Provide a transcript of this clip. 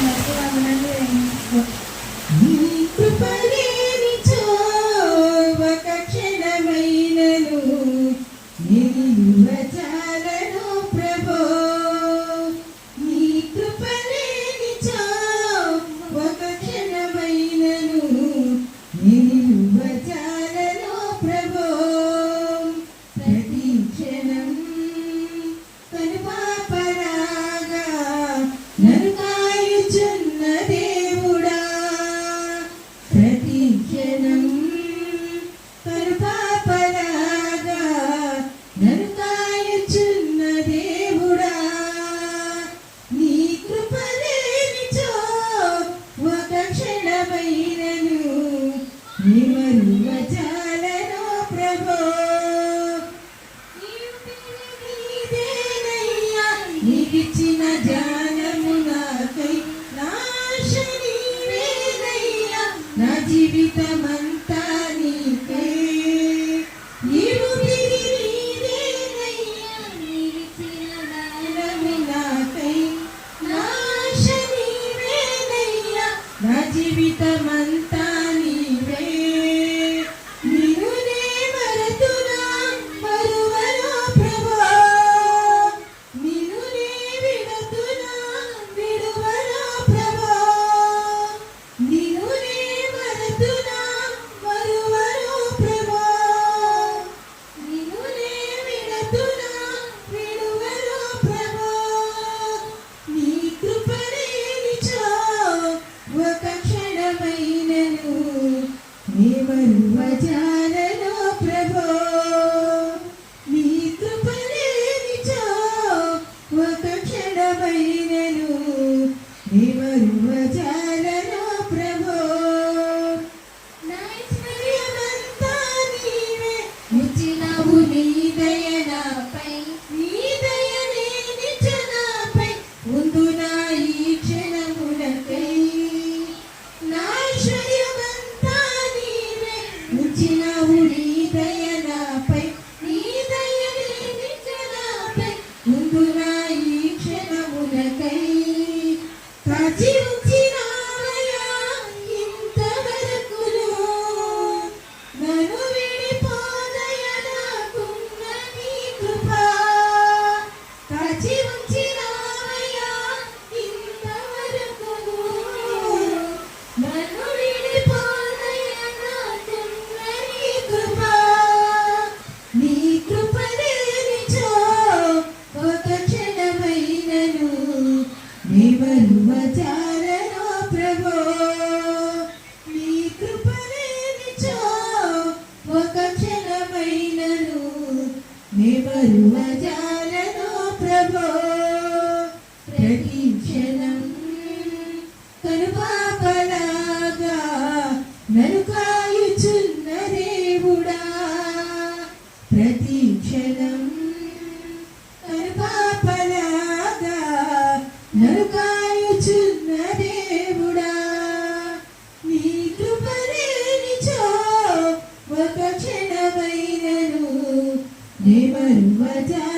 Masih. ప్రభో నడిచినావు నీ దయనాపై నీ దయ నిలిచనాపై ముందు నా ఈ క్షణమునకై కాచి ఉంచినావయా ఇంతవరకును నన్ను కరుణజాలను ప్రభో ప్రతిక్షణం కనుపాపలాగా నరుకాయుచున్న దేవుడా. ప్రతిక్షణం కనుపాపలాగా నరుకా when we're down.